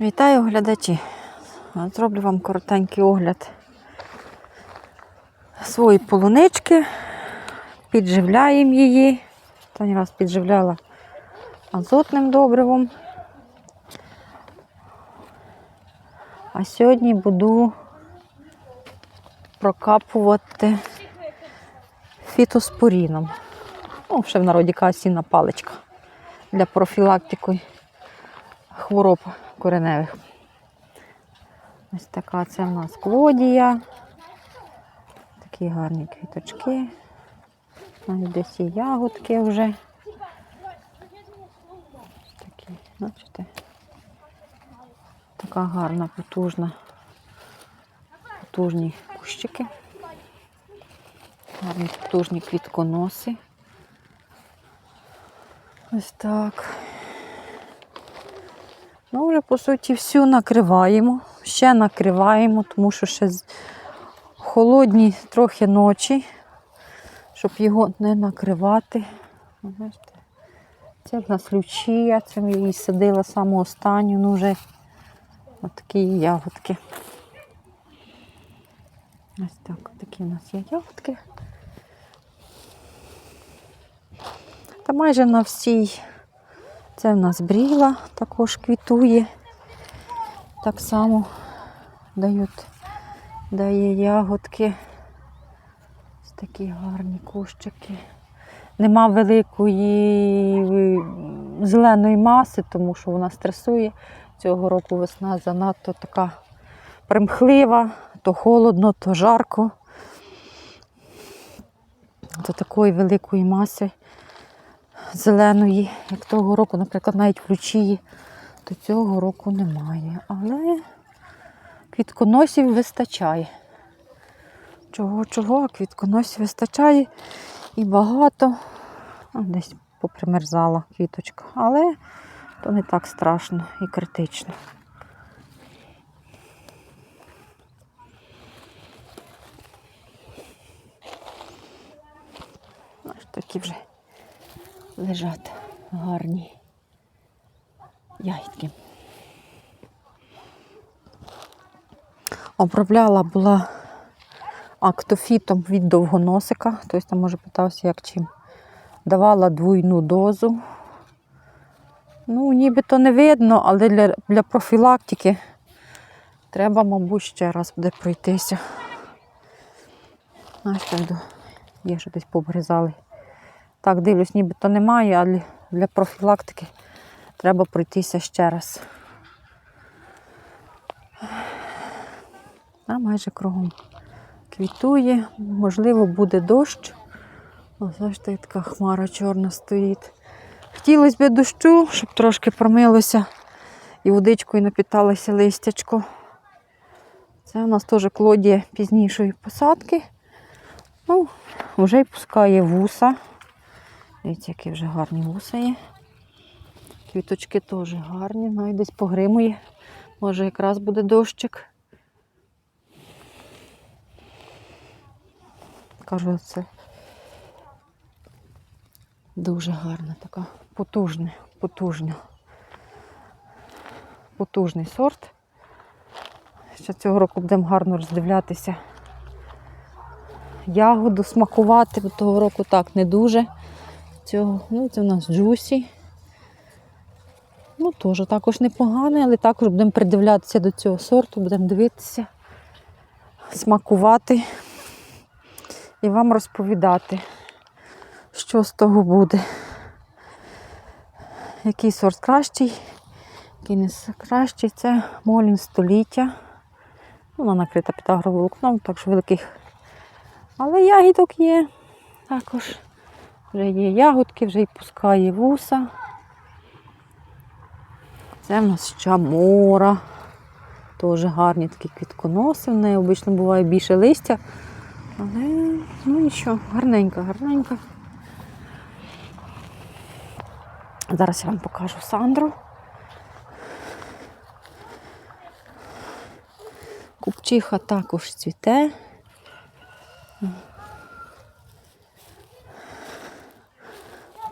Вітаю глядачі. Зроблю вам коротенький огляд свої полунички. Підживляємо її. Останній раз підживляла азотним добривом. А сьогодні буду прокапувати фітоспоріном. Ну, ще в народі касіна паличка для профілактики хвороб кореневих. Ось така це в нас клодія. Такі гарні квіточки. Навіть десь є ягодки вже. Такі, бачите? Така гарна, потужна, потужні кущики. Гарні потужні квітконоси. Ось так. Ну, вже, по суті, всю накриваємо. Ще накриваємо, тому що ще холодні трохи ночі, щоб його не накривати. Це в нас лючія, це я її садила саму останню, ну вже отакі ягодки. Ось так, такі у нас є ягодки. Та майже на всій це в нас бріла, також квітує. Так само дають, дає ягодки. Ось такі гарні кущики. Нема великої е, зеленої маси, тому що вона стресує. Цього року весна занадто така примхлива, то холодно, то жарко. То такої великої маси зеленої, як того року, наприклад, навіть в Лючії, то цього року немає. Але квітконосів вистачає. Чого, чого, а квітконосів вистачає і багато. Десь попримерзала квіточка. Але то не так страшно і критично. Такі вже лежать гарні ягідки. Обробляла була актофітом від довгоносика. Хтось там може питався, як чим. Давала двойну дозу. Ну, нібито не видно, але для, для профілактики треба, мабуть, ще раз буде пройтися. А ще. Є, що десь побризали. Так, дивлюсь, нібито немає, але для профілактики треба пройтися ще раз. А майже кругом квітує, можливо, буде дощ. Ось бачите, така хмара чорна стоїть. Хотілося б дощу, щоб трошки промилося і водичкою напіталося листячко. Це у нас теж клодія пізнішої посадки. Ну, вже й пускає вуса. Дивіться, які вже гарні вуса є. Квіточки теж гарні, навіть десь погримує. Може якраз буде дощик. Кажу, це дуже гарна така, потужна, потужна. Потужний сорт. Ще цього року будемо гарно роздивлятися ягоду смакувати, бо того року так не дуже. Цього, ну, це у нас джусі. Ну, теж також непоганий, але також будемо придивлятися до цього сорту, будемо дивитися, смакувати і вам розповідати, що з того буде. Який сорт кращий, який не кращий. Це молін століття. Вона накрита під агроволокном, так що великих. Але ягідок є також. Вже є ягодки, вже й пускає вуса. Це в нас чамора. Теж гарні такі квітконоси. В неї обично буває більше листя. Але ну нічого, гарненька, гарненька. Зараз я вам покажу Сандру. Купчиха також цвіте.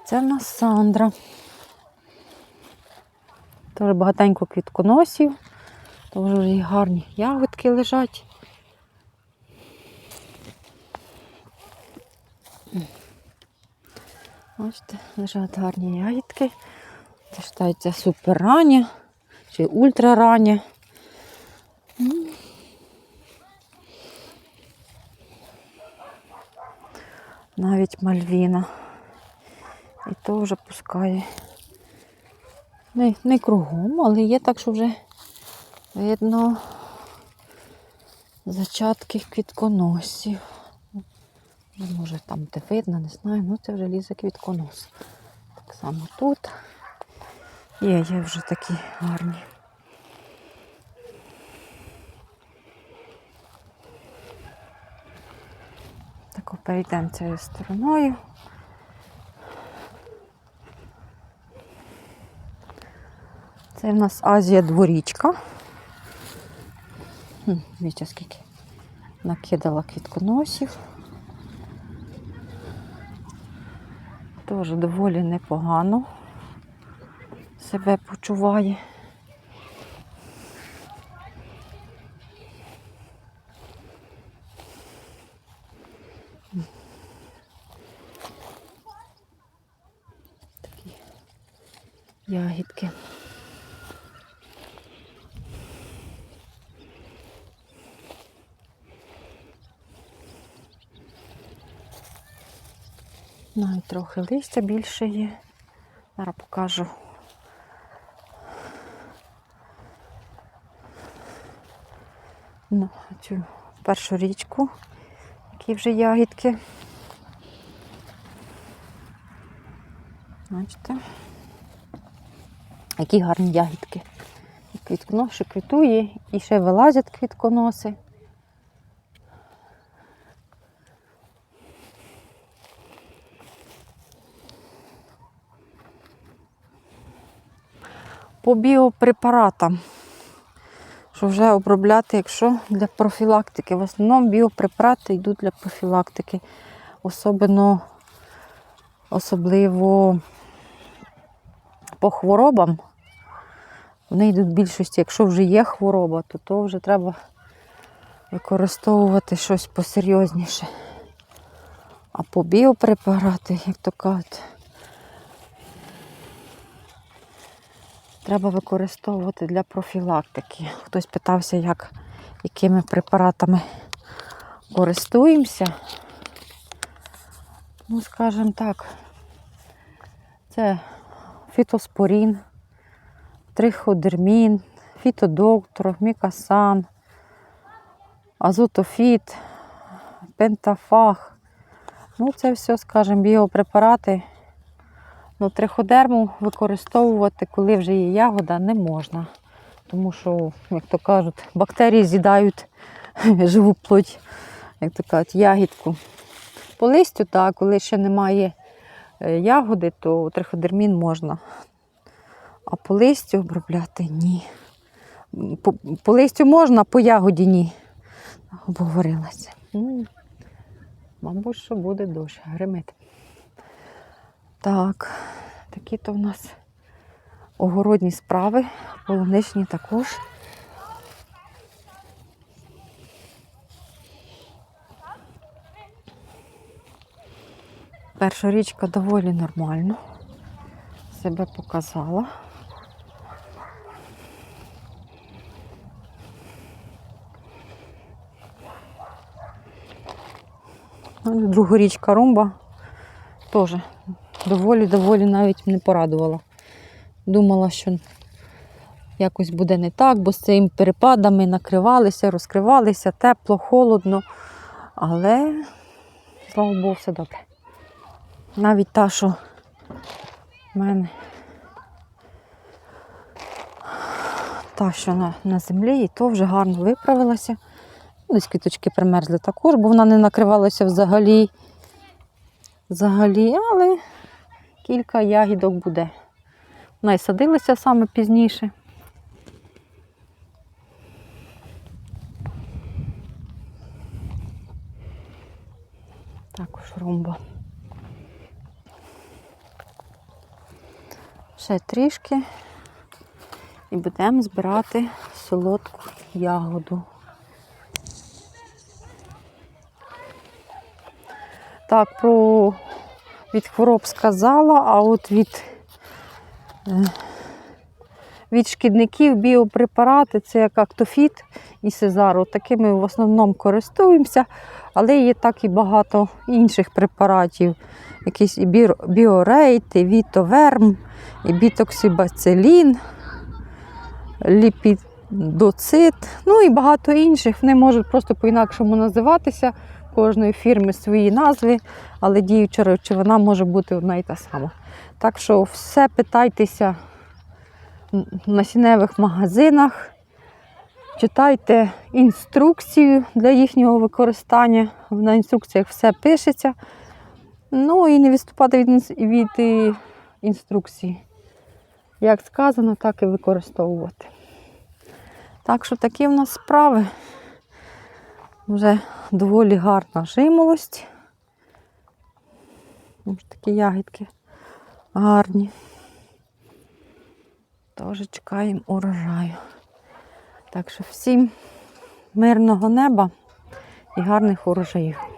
Це в нас Сандра. Теж багатенько квітконосів. Теж і гарні ягодки лежать. Бачите, лежать гарні ягідки. Це вважається супер рання чи ультра рання. М. Навіть мальвіна. Вже пускає. Не, не кругом, але є так, що вже видно зачатки квітконосів. Ну, Може там де видно, не знаю, ну це вже лізе квітконос. Так само тут. Є, є вже такі гарні. Так, перейдемо цією стороною. Це в нас Азія дворічка. Дивіться, скільки накидала квітконосів. Теж доволі непогано себе почуває. Такі ягідки. Навіть трохи листя більше є. Зараз покажу. Ну, цю першу річку, які вже ягідки. Бачите? Які гарні ягідки. І Квітконос квітує, і ще вилазять квітконоси. По біопрепаратам, що вже обробляти, якщо для профілактики. В основному біопрепарати йдуть для профілактики. Особливо, особливо по хворобам. Вони йдуть в більшості, якщо вже є хвороба, то то вже треба використовувати щось посерйозніше. А по біопрепарати, як то кажуть, треба використовувати для профілактики. Хтось питався, як, якими препаратами користуємося. Ну, скажімо так, це фітоспорін, триходермін, фітодоктор, мікасан, азотофіт, пентафаг. Ну, це все, скажімо, біопрепарати. Ну, триходерму використовувати, коли вже є ягода, не можна. Тому що, як то кажуть, бактерії з'їдають живу плоть, як то кажуть, ягідку. По листю, так, коли ще немає е, ягоди, то триходермін можна. А по листю обробляти ні. По, по листю можна, а по ягоді ні. Обговорилася. Ну, Мабуть, що буде дощ, гримить. Так, такі то в нас огородні справи, полуничні також. Перша річка доволі нормально себе показала. Ну, Друга річка Румба теж доволі-доволі навіть не порадувала. Думала, що якось буде не так, бо з цими перепадами накривалися, розкривалися, тепло, холодно. Але, слава Богу, все добре. Навіть та, що в мене та, що на, на землі, і то вже гарно виправилася. Десь квіточки примерзли також, бо вона не накривалася взагалі. Взагалі, але кілька ягідок буде. Вона і садилася саме пізніше. Також румба. Ще трішки І будемо збирати солодку ягоду. Так, про від хвороб сказала, а от від, е, від шкідників біопрепарати це як актофіт і сезару. Такими в основному користуємося, але є так і багато інших препаратів. Якийсь і біорейт, і вітоверм, і бітоксибацилін, ліпідоцит, ну і багато інших. Вони можуть просто по-інакшому називатися. Кожної фірми свої назви, але діюча речовина може бути одна і та сама. Так що все питайтеся в насінневих магазинах, читайте інструкцію для їхнього використання. На інструкціях все пишеться. Ну і не відступати від, від е, інструкції. Як сказано, так і використовувати. Так що такі в нас справи. Вже доволі гарна жимолость. Ось такі ягідки гарні. Теж чекаємо урожаю. Так що всім мирного неба і гарних урожаїв.